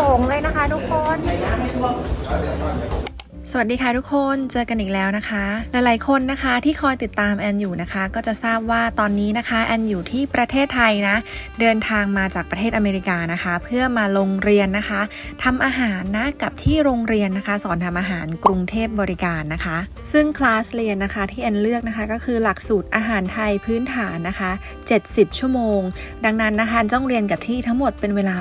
มงเลยนะคะทุกคนสวัสดีค่ะทุกคน เจอกันอีกแล้วนะคะ หลายๆคนนะคะที่คอยติดตามแอนอยู่นะคะ ก็จะทราบว่าตอนนี้นะคะแอนอยู่ที่ประเทศไทยนะ เดินทางมาจากประเทศอเมริกานะคะ เพื่อมาลงเรียนนะคะทำอาหารนะกับที่โรงเรียนนะคะ สอนทำอาหารกรุงเทพบริการนะคะ ซึ่งคลาสเรียนนะคะที่แอนเลือกนะคะก็คือหลักสูตรอาหารไทยพื้นฐานนะคะ 70 ชั่วโมง ดังนั้นนะคะต้องเรียนกับที่ทั้งหมดเป็นเวลา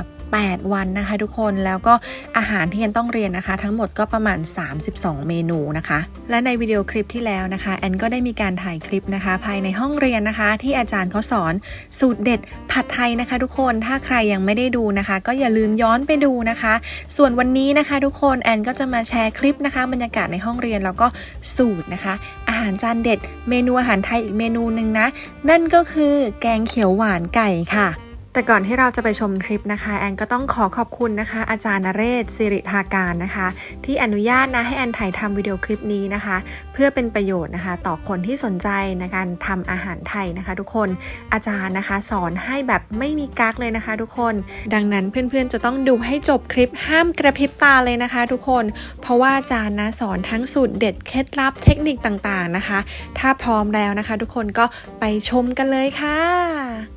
8 วันนะคะทุกคนแล้วก็อาหารที่ยันต้องเรียนนะคะ ทั้งหมดก็ประมาณ 32 เมนูนะคะ และในวิดีโอคลิปที่แล้วนะคะแอนก็ได้มีการถ่ายคลิปนะคะ ภายในห้องเรียนนะคะ ที่อาจารย์เขาสอนสูตรเด็ดผัดไทยนะคะ ทุกคนถ้าใครยังไม่ได้ดูนะคะ ก็อย่าลืมย้อนไปดูนะคะ ส่วนวันนี้นะคะ ทุกคนแอนก็จะมาแชร์คลิปนะคะบรรยากาศในห้องเรียนแล้วก็สูตรนะคะ อาหารจานเด็ด เมนูอาหารไทยอีกเมนูหนึ่งนะ นั่นก็คือแกงเขียวหวานไก่ค่ะ แต่ก่อนที่เราจะไปชมคลิปนะคะ แอนก็ต้องขอขอบคุณนะคะ อาจารย์นเรศสิริธาการนะคะ ที่อนุญาตนะให้แอนถ่ายทำวิดีโอคลิปนี้นะคะ เพื่อเป็นประโยชน์นะคะ ต่อคนที่สนใจในการทำอาหารไทยนะคะ ทุกคนอาจารย์นะคะ สอนให้แบบไม่มีกักเลยนะคะ ทุกคน ดังนั้นเพื่อนๆจะต้องดูให้จบคลิปห้ามกระพริบตาเลยนะคะ ทุกคน เพราะว่าอาจารย์นะสอนทั้งสูตรเด็ดเคล็ดลับเทคนิคต่างๆนะคะ ถ้าพร้อมแล้วนะคะ ทุกคนก็ไปชมกันเลยค่ะ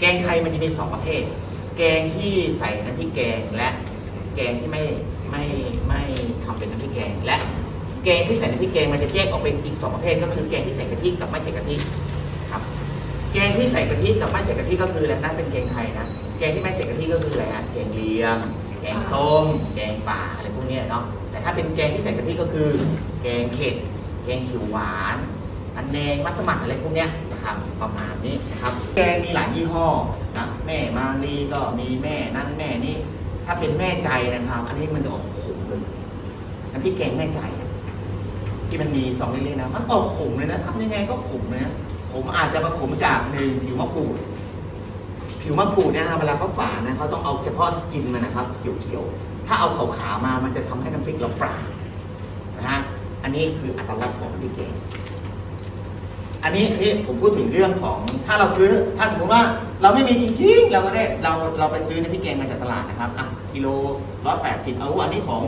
แกงไทยมันจะมีสองประเภท แกงที่ใส่น้ำพริกแกงและแกงที่ไม่ไม่ไม่ทำเป็นน้ำพริกแกง และแกงที่ใส่น้ำพริกแกงมันจะแยกออกเป็นอีกสองประเภท ก็คือแกงที่ใส่กะทิกับไม่ใส่กะทิครับ แกงที่ใส่กะทิกับไม่ใส่กะทิก็คืออะไรนั่นเป็นแกงไทยนะแกงที่ไม่ใส่กะทิก็คืออะไรฮะแกงเลียงแกงส้มแกงป่าอะไรพวกนี้เนาะแต่ถ้าเป็นแกงที่ใส่กะทิก็คือ แกงเผ็ดแกงเขียวหวานอันแดงมัสมั่นอะไรพวกเนี้ยนะครับประมาณนี้ นะครับ แกงมีหลายยี่ห้อนะแม่มาลีก็มีแม่นั่นแม่นี่ถ้าเป็นแม่ใจนะครับ อันนี้มันจะออกขมเลยน้ำพริกแกงแม่ใจ ที่มันมีสองเล่นๆนะมันออกขมเลยนะทำยังไงก็ขมเลยนะผมอาจจะมาขมจากหนึ่งผิวมะกรูดผิวมะกรูดเนี่ยนะเวลาเขาฝานนะเขาต้องเอาเฉพาะสกินมันนะครับเขียวๆถ้าเอาขาวๆมามันจะทำให้น้ำพริกเราปรานะฮะอันนี้คืออัตลักษณ์ของน้ำพริกแกง อันนี้นี่ผมพูดถึงเรื่องของถ้าเราซื้อถ้าสมมติว่าเราไม่มีจริงๆเราก็ได้เราเราไปซื้อในพี่แกงมาจากตลาดนะครับอะกิโลร้อยแปดสิบเอาอันนี้ของ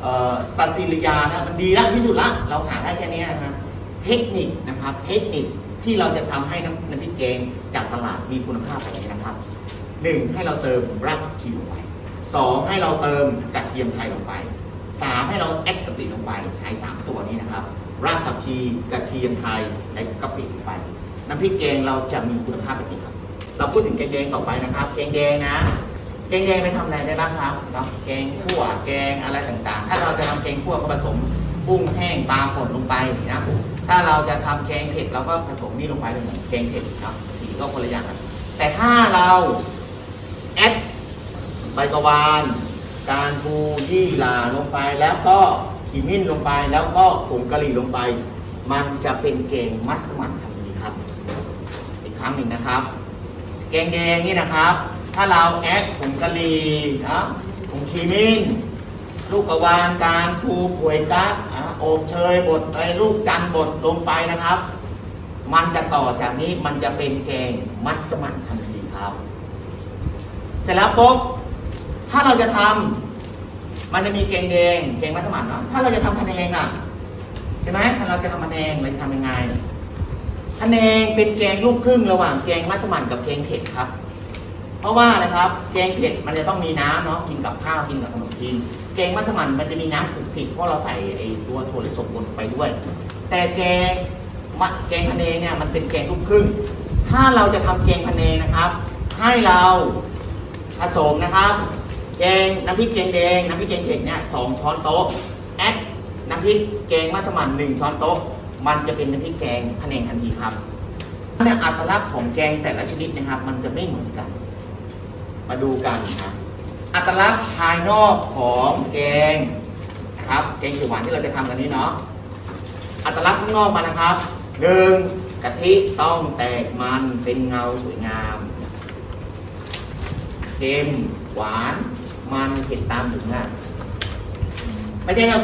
เอ่อซาซิลิยานะมันดีแล้วที่สุดละเราหาได้แค่นี้นะครับเทคนิคนะครับ เทคนิคที่เราจะทำให้น้ำน้ำพริกแกงจากตลาดมีคุณภาพแบบนี้นะครับหนึ่งให้เราเติมรากผักชีลงไปสองให้เราเติมกระเทียมไทยลงไปสามให้เราแอดกะปิลงไปใส่สามตัวนี้นะครับ รากผักชีกระเทียมไทยและกะปิลงไปน้ำพริกแกงเราจะมีคุณภาพแบบนี้ครับ เราพูดถึงแกงแดงต่อไปนะครับ แกงแดงนะ แกงแดงไปทำอะไรได้บ้างครับเนาะแกงขั่วแกงอะไรต่างๆ ถ้าเราจะทำแกงขั่วก็ผสมกุ้งแห้งปลาป่นลงไปนะถ้าเราจะทำแกงเผ็ดเราก็ผสมนี่ลงไปเลยแกงเผ็ดครับสีก็คนละอย่างกันแต่ถ้าเราแอดใบกะวาน การปูยี่หร่าลงไปแล้วก็ ขีมิ้นลงไปแล้วก็ผงกะหรี่ลงไป มันจะเป็นแกงมัสมั่นทันทีครับ อีกครั้งหนึ่งนะครับ แกงแดงนี่นะครับ ถ้าเราแอดผงกะหรี่นะผงขีมิ้นลูกกระวานการปูป่วยกักอะโอบเชยบดไอ้ลูกจันบดลงไปนะครับ มันจะต่อจากนี้มันจะเป็นแกงมัสมั่นทันทีครับ เสร็จแล้วปุ๊บถ้าเราจะทำ มันจะมีแกงแดงแกงมัสมั่นเนาะถ้าเราจะทำพะแนงอะใช่ไหมถ้าเราจะทำพะแนงเราจะทำยังไงพะแนงเป็นแกงลูกครึ่งระหว่างแกงมัสมั่นกับแกงเผ็ดครับ เพราะว่าอะครับแกงเผ็ดมันจะต้องมีน้ำเนาะกินกับข้าวกินกับขนมจีนแกงมัสมั่นมันจะมีน้ำผึกผิดเพราะเราใส่ไอ้ตัวถั่วลิสงบนไปด้วย แต่แกงมะแกงพะเนงเนี่ยมันเป็นแกงลูกครึ่ง ถ้าเราจะทำแกงพะเนงนะครับ ให้เราผสมนะครับ แกงน้ำพริกแกงแดง น้ำพริกแกงเผ็ดเนี่ยสองช้อนโต๊ะแอดน้ำพริกแกงมัสมั่นหนึ่งช้อนโต๊ะ มันจะเป็นน้ำพริกแกงพะเนงทันทีครับเนี่ยอัตลักษณ์ของแกงแต่ละชนิดนะครับ มันจะไม่เหมือนกัน มาดูกันนะอัตลักษณ์ภายนอกของแกงนะครับแกงเขียวหวานที่เราจะทำกันนี้เนาะอัตลักษณ์ข้างนอกมานะครับหนึ่งกะทิต้องแตกมันเป็นเงาสวยงามเค็มหวาน มันเผ็ดตามถึงอะไม่ใช่ครับ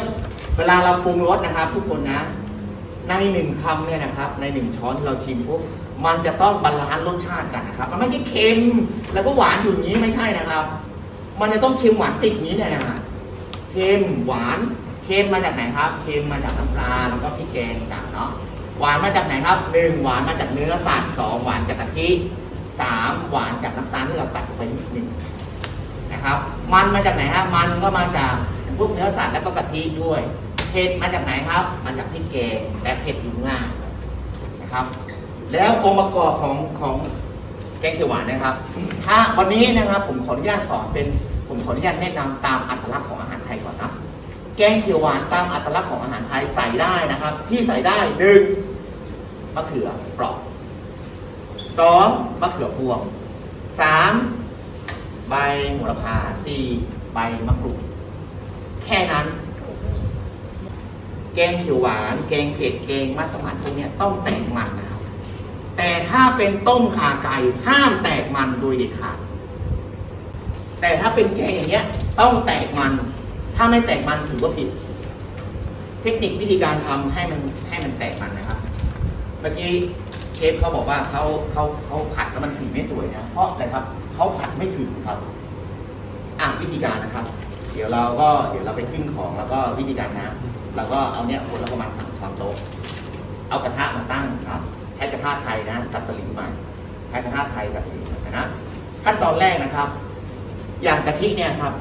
เวลาเราปรุงรสนะครับ ทุกคนนะ ในหนึ่งคำเนี่ยนะครับ ในหนึ่งช้อนที่เราชิมปุ๊บมันจะต้องบาลานซ์รสชาติกันนะครับ มันไม่ใช่เค็มแล้วก็หวานอยู่อย่างนี้ไม่ใช่นะครับ มันจะต้องเค็มหวานติดนี้เนี่ยนะเค็มหวานเค็มมาจากไหนครับเค็มมาจากน้ำปลาแล้วก็พริกแกงต่างเนาะหวานมาจากไหนครับหนึ่งหวานมาจากเนื้อสัตว์สองหวานจากกะทิสามหวานจากน้ำตาลที่เราตัดไปนิดนึง นะครับ มันมาจากไหนฮะมันก็มาจากพวกเนื้อสัตว์แล้วก็กะทิด้วยเผ็ดมาจากไหนครับมาจากพริกแกงและเผ็ดอยู่ง่านะครับ แล้วองค์ประกอบของของแกงเขียวหวานนะครับ ถ้าวันนี้นะครับผมขออนุญาตสอนเป็นผมขออนุญาตแนะนำตามอัตลักษณ์ของอาหารไทยก่อนนะแกงเขียวหวานตามอัตลักษณ์ของอาหารไทยใส่ได้นะครับ ที่ใส่ได้หนึ่งมะเขือเปราะสองมะเขือพวงสาม ใบโหระพาสี่ใบมะกรูด แค่นั้น แกงเขียวหวาน แกงเผ็ดแกงมัสมั่นพวกนี้ต้องแตกมันนะครับ แต่ถ้าเป็นต้มขาไก่ห้ามแตกมันโดยเด็ดขาดแต่ถ้าเป็นแกงอย่างเงี้ย ต้องแตกมัน ถ้าไม่แตกมันถือว่าผิด เทคนิควิธีการทำให้มันให้มันแตกมันนะครับ เมื่อกี้เชฟเขาบอกว่าเขาเขาเขาผัดแล้วมันสีไม่สวยนะเพราะอะไรครับ เขาผัดไม่ถึงครับ อะวิธีการนะครับ เดี๋ยวเราก็เดี๋ยวเราไปขึ้นของแล้วก็วิธีการนะเราก็เอาเนี้ยคนละประมาณสามช้อนโต๊ะเอากระทะมาตั้งครับ ใช้กระทะไทยนะตัดตะลิงมาใช้กระทะไทยกับตะลิงมานะขั้นตอนแรกนะครับ อย่างกะทิเนี่ยครับ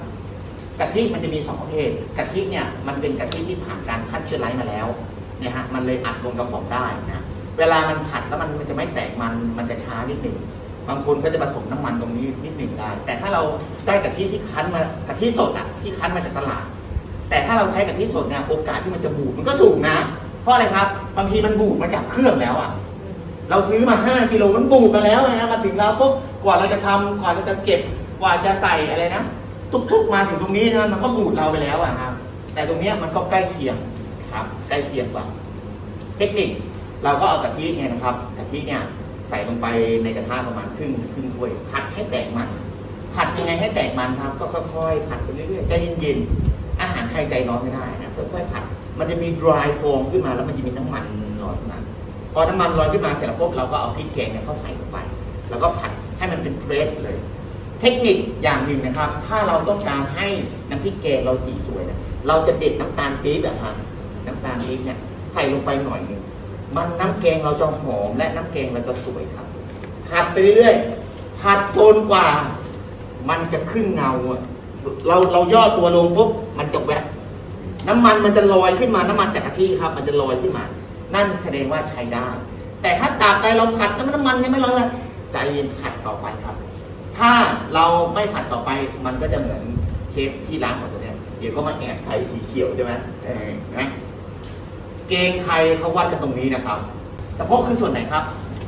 กะทิมันจะมีสองประเภทกะทิเนี่ยมันเป็นกะทิที่ผ่านการคัดเชื้อไร้มาแล้วเนี่ยฮะมันเลยอัดลงกระป๋องได้นะเวลามันผัดแล้วมันมันจะไม่แตกมันมันจะช้านิดหนึ่ง บางคนก็จะผสมน้ำมันตรงนี้นิดหนึ่งได้ แต่ถ้าเราได้กะทิที่คั้นมากะทิสดอะที่คั้นมาจากตลาด แต่ถ้าเราใช้กะทิสดเนี่ยโอกาสที่มันจะบูดมันก็สูงนะ เพราะอะไรครับ บางทีมันบูดมาจากเครื่องแล้วอะ เราซื้อมา 5กิโลมันบูดมาแล้วนะมาถึงเราปุ๊บกว่าเราจะทำกว่าเราจะเก็บกว่าจะใส่อะไรนะทุกๆมาถึงตรงนี้นะมันก็บูดเราไปแล้วอะครับแต่ตรงนี้มันก็ใกล้เคียงครับใกล้เคียงกว่า เทคนิคเราก็เอากะทิเนี่ยนะครับกะทิเนี่ย ใส่ลงไปในกระทะประมาณครึ่งครึ่งถ้วยผัดให้แตกมัน ผัดยังไงให้แตกมันครับ ก็ค่อยๆผัดไปเรื่อยๆใจเย็นๆอาหารไทยใจร้อนไม่ได้นะค่อยๆผัด มันจะมี dry foam ขึ้นมาแล้วมันจะมีน้ำมันลอยขึ้นมาพอน้ำมันลอยขึ้นมาเสร็จแล้วปุ๊บเราก็เอาพริกแกงเนี่ยเขาใส่ลงไป แล้วก็ผัดให้มันเป็นเพรสเลย เทคนิคอย่างหนึ่งนะครับ ถ้าเราต้องการให้น้ำพริกแกงเราสีสวยเนี่ยเราจะเด็ดน้ำตาลปี๊บอะครับน้ำตาลปี๊บเนี่ยใส่ลงไปหน่อยหนึ่ง มันน้ำแกงเราจะหอมและน้ำแกงเราจะสวยครับ ผัดไปเรื่อยๆผัดจนกว่า มันจะขึ้นเงาเราเราย่อตัวลงปุ๊บมันจะแวบน้ำมันมันจะลอยขึ้นมาน้ำมันจากกะทิครับ มันจะลอยขึ้นมา นั่นแสดงว่าใช้ได้ แต่ถ้าตาบใดเราผัดแล้วน้ำมันยังไม่ลอยเลยใจเย็นผัดต่อไปครับ ถ้าเราไม่ผัดต่อไปมันก็จะเหมือนเชฟที่ร้านของตัวเนี้ยเดี๋ยวก็มาแอบใส่สีเขียวใช่ไหมเออนะ เกงไทยเขาวัดกันตรงนี้นะครับ สะโพกคือส่วนไหนครับ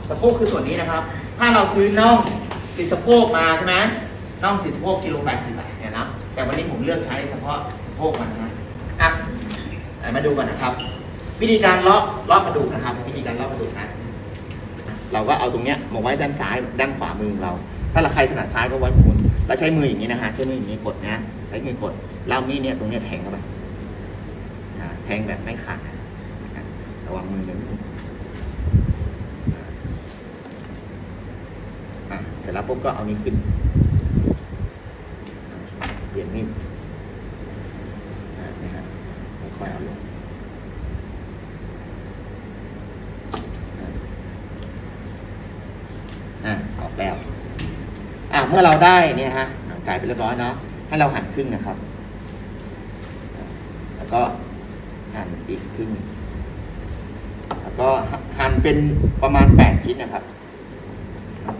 สะโพกคือส่วนนี้นะครับ ถ้าเราซื้อน่องติดสะโพกมาใช่ไหมน่องติดสะโพกกิโลแปดสิบบาทเนี่ยนะ แต่วันนี้ผมเลือกใช้เฉพาะสะโพกมันนะอะอะมาดูกันนะครับ วิธีการเลาะเลาะกระดูกนะครับ วิธีการเลาะกระดูกนะ เราก็เอาตรงเนี้ยมาไว้ด้านซ้ายด้านขวามือของเรา ถ้าเราใครถนัดซ้ายก็ไว้หมุนเราใช้มืออย่างนี้นะฮะใช้มืออย่างนี้กดนะใช้มือกดแล้วเอามีดเนี่ยตรงเนี้ยแทงเข้าไปแทงแบบไม่ขาด วางมือนิดนึงอะเสร็จแล้วปุ๊บก็เอานี้ขึ้น เปลี่ยนมีดอ่นี่ฮะค่อยเอาลงอะออกแล้วอะเมื่อเราได้เนี่ยฮะหนังไก่ไปเรียบร้อยเนาะให้เราหั่นครึ่งนะครับ แล้วก็หั่นอีกครึ่ง ก็หั่นเป็นประมาณแปดชิ้นนะครับ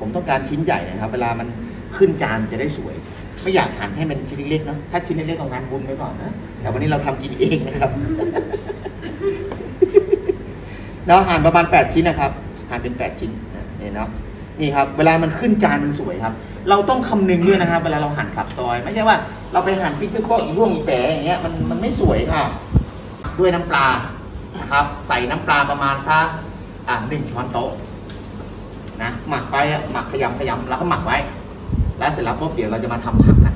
ผมต้องการชิ้นใหญ่นะครับ เวลามันขึ้นจานจะได้สวย ไม่อยากหั่นให้มันชิ้นเล็กๆเนาะถ้าชิ้นเล็กๆก็งานบุญไว้ก่อนนะแต่วันนี้เราทำกินเองนะครับเราหั่นประมาณแปดชิ้นนะครับหั่นเป็นแปดชิ้นนะนี่เนาะนี่ครับ เวลามันขึ้นจานมันสวยครับ เราต้องคำนึงด้วยนะครับ เวลาเราหั่นสับซอย ไม่ใช่ว่าเราไปหั่นพริกโป๊ะอีร่วงอีแปะอย่างเงี้ยมันมันไม่สวยค่ะ ด้วยน้ำปลา นะครับใส่น้ำปลาประมาณสักหนึ่งช้อนโต๊ะนะหมักไปหมักขยำขยำแล้วก็หมักไว้ แล้วเสร็จแล้วปุ๊บเดี๋ยวเราจะมาทำผักกัน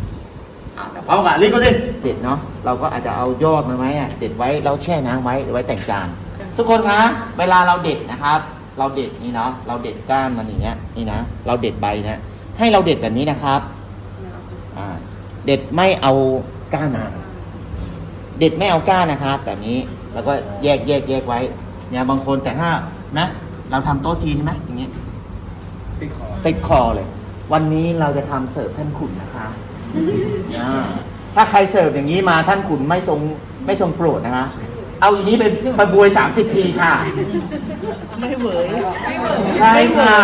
อ่าแต่พร้อมกับลิโกซิเด็ดเนาะเราก็อาจจะเอายอดมาไว้อะเด็ดไว้แล้วแช่น้ำไว้หรือไว้แต่งจาน ทุกคนคะเวลาเราเด็ดนะครับ เราเด็ดนี่เนาะเราเด็ดก้านมันอย่างเงี้ยนี่นะเราเด็ดใบนะให้เราเด็ดแบบนี้นะครับเด็ดไม่เอาก้านมา เด็ดไม่เอาก้านนะครับ แบบนี้ แล้วก็แยกแยกแยกไว้ เนี่ยบางคนแต่ถ้านะเราทำโต๊ะจีนใช่ไหมอย่างเงี้ยติดคอติดคอเลย วันนี้เราจะทำเสิร์ฟท่านขุนนะคะอ่าถ้าใครเสิร์ฟอย่างนี้มาท่านขุนไม่ทรงไม่ทรงโปรดนะคะเอาอย่างนี้ไปไปบวยสามสิบทีค่ะ ไม่เหวยใช่ค่ะ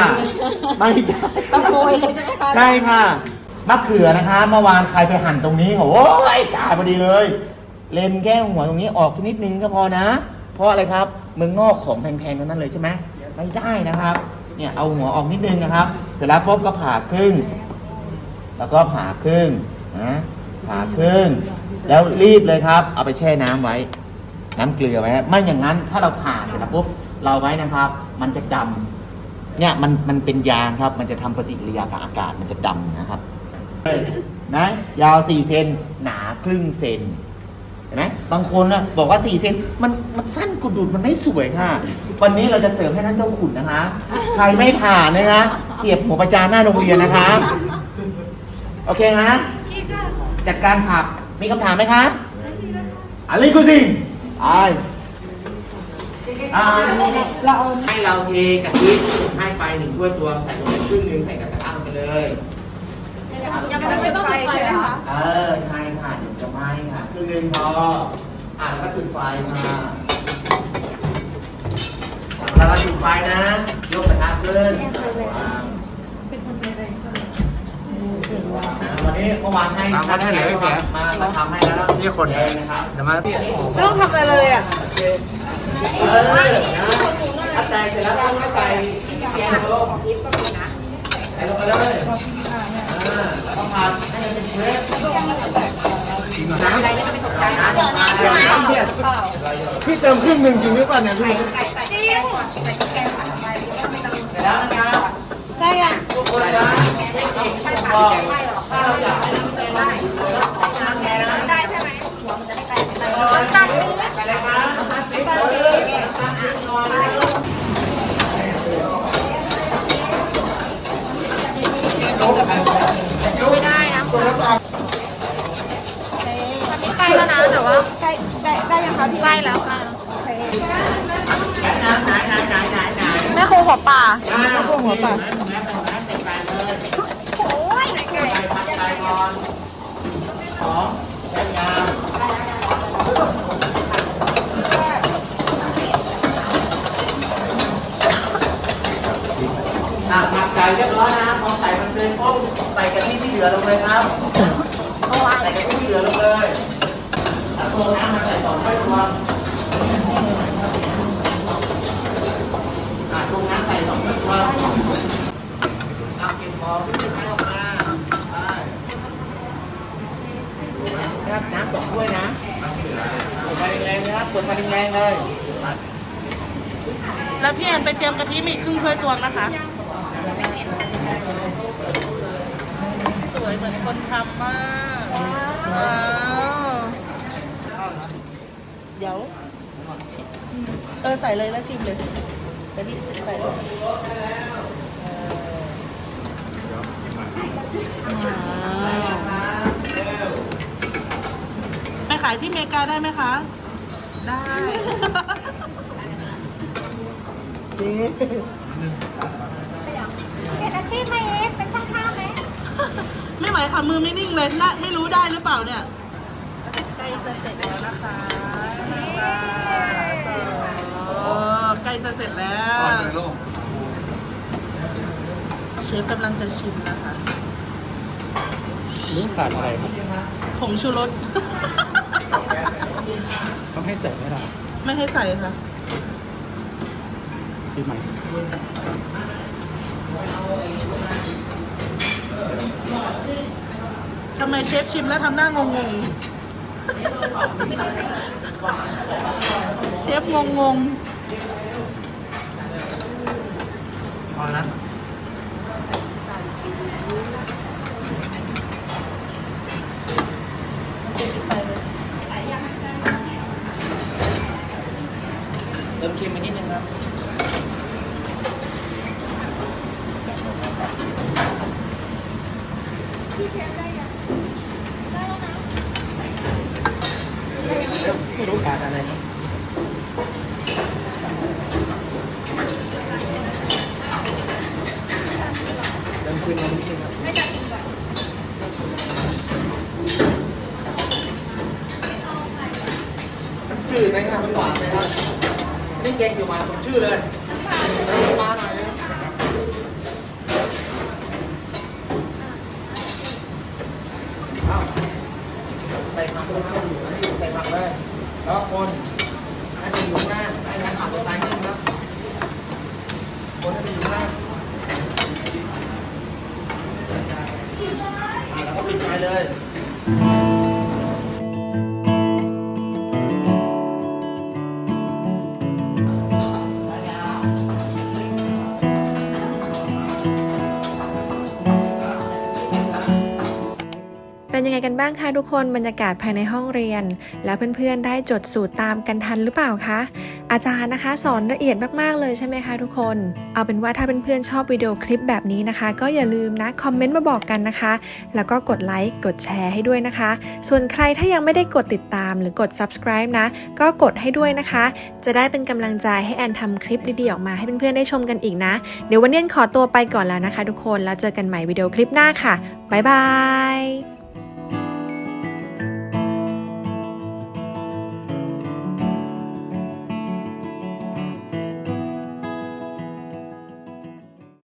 ไม่ได้ต้องโรยเลยใช่ไหมคะใช่ค่ะมะเขือนะคะ เมื่อวานใครไปหั่นตรงนี้โอ้ยกายพอดีเลย เล็มแก้มหัวตรงนี้ออกนิดนึงก็พอนะ เพราะอะไรครับเมืองนอกของแพงๆทั้งนั้นเลยใช่ไหมไม่ได้นะครับ เนี่ยเอาหัวออกนิดนึงนะครับ เสร็จแล้วปุ๊บก็ผ่าครึ่ง แล้วก็ผ่าครึ่งนะผ่าครึ่ง แล้วรีบเลยครับ เอาไปแช่น้ำไว้ น้ำเกลือไว้ไม่อย่างนั้นถ้าเราผ่าเสร็จแล้วปุ๊บเราไว้นะครับ มันจะดำเนี่ยมันมันเป็นยางครับ มันจะทำปฏิกิริยากับอากาศมันจะดำนะครับนะยาว4เซนหนาครึ่งเซน ห็นไหมบางคนนะบอกว่า4เซนมันมันสั้นกุดดุดมันไม่สวยค่ะ วันนี้เราจะเสริมให้ท่านเจ้าขุนนะคะ ใครไม่ผ่านนะคะ เสียบหัวประจานหน้าโรงเรียนนะคะ โอเคฮะจัดการผักมีคำถามไหมคะอะไรกูสิงไออ่าเราให้เราเทกะทิให้ไปหนึ่งถ้วยตวงใส่ลงไปครึ่งหนึ่งใส่กับกระทะลงไปเลยยังไม่ต้องจุดไฟใช่ไหมคะเออใช่ค่ะเดี๋ยว จะไหม้ค่ะครึ่งหนึ่งพออ่าแล้วก็จุดไฟค่ะแล้วเราจุดไฟนะ ยกกระทะขึ้นวางอ่าวันนี้เมื่อวานให้ตามมาได้เลยพี่แป๊ะมามาทำให้แล้วนี่คนแดงนะครับเดี๋ยวมาไม่ต้องทำอะไรเลยอะเออนะถ้าใส่เสร็จแล้วก็ใส่แกงลงใส่ลงไปเลย พี่เติมครึ่งหนึ่งจริงหรือเปล่าเนี่ยพี่เสร็จแล้วนะครับใช่อะทุกคนนะบอกถ้าเราอยากให้น้ำแกงมันน้ำ แกงนะได้แล้วนะแต่ว่าใกล้ใกล้ได้ยังคะพี่ใกล้แล้วค่ะแม่โคหัวป่าอ่าพวกหัวปลาโอ้ยไก่ผัดไก่ก่อนสองแค่ยาวอะหมักไก่เรียบร้อยนะพอใส่มันเป็นปุ๊บใส่กะทิที่เหลือลงเลยครับใส่กะทิที่เหลือลงเลยแล้วตัวน้ำมันใส่สองถ้วยตวงอะตรงน้ำใส่สองถ้วยตวง เอาเก็บของที่ใช้ออกมาไปนะครับน้ำสองถ้วยนะเปิดไฟแรงๆนะครับเปิดไฟแรงๆเลย แล้วพี่แอนไปเตรียมกะทิมีครึ่งถ้ วยตวงนะคะ สวยเหมือนคนทำมากว้าวเดี๋ยวเออใส่เลยแล้วชิมเลยกะทิใส่เลยไปขายที่เมกาได้ไหมคะ ได้เป็นอา ชีพไหมเอฟเป็นช่างภาพไหมไม่ไหวค่ะมือไม่นิ่งเลยน่าไม่รู้ได้หรือเปล่าเนี่ยใกล้จะเสร็จแล้วนะคะโอ้ใกล้จะเสร็จแล้วเชฟกำลังจะชิมนะคะนี่ขาดอะไรครับผงชูรสต้องให้ใส่ไหมล่ะไม่ให้ใส่ค่ะซื้อใหม่ ทำไมเชฟชิมแล้วทำหน้างงงเชฟงงงพอแล้วเติมเค็มไปนิดนึงครับ ได้ ไม่รู้ ขาดอะไรครับเติมขึ้นมานิดนึงครับชื่อไหมครับมันหวานไหมครับนี่แกงอยู่มาผมชื่อเลยแล้วมาหน่อยนึงเอาใส่ผักลงมาอยู่อันนี้ใส่ผักเลย แล้วคนให้มันอยู่หน้าให้งานผักตัวตายนิ่งครับ คนให้มันอยู่หน้าอ่า แล้วก็ปิดไฟเลย บ้างคะทุกคนบรรยากาศภายในห้องเรียน แล้วเพื่อนๆได้จดสูตรตามกันทันหรือเปล่าคะอาจารย์นะคะ สอนละเอียดมากๆเลยใช่ไหมคะทุกคน เอาเป็นว่าถ้าเพื่อนๆชอบวิดีโอคลิปแบบนี้นะคะ ก็อย่าลืมนะคอมเมนต์มาบอกกันนะคะ แล้วก็กดไลค์กดแชร์ให้ด้วยนะคะ ส่วนใครถ้ายังไม่ได้กดติดตามหรือกด subscribe นะ ก็กดให้ด้วยนะคะ จะได้เป็นกำลังใจให้แอนทำคลิปดีๆออกมาให้เพื่อนๆได้ชมกันอีกนะ เดี๋ยววันนี้ขอตัวไปก่อนแล้วนะคะ ทุกคนแล้วเจอกันใหม่วิดีโอคลิปหน้าค่ะบ๊ายบาย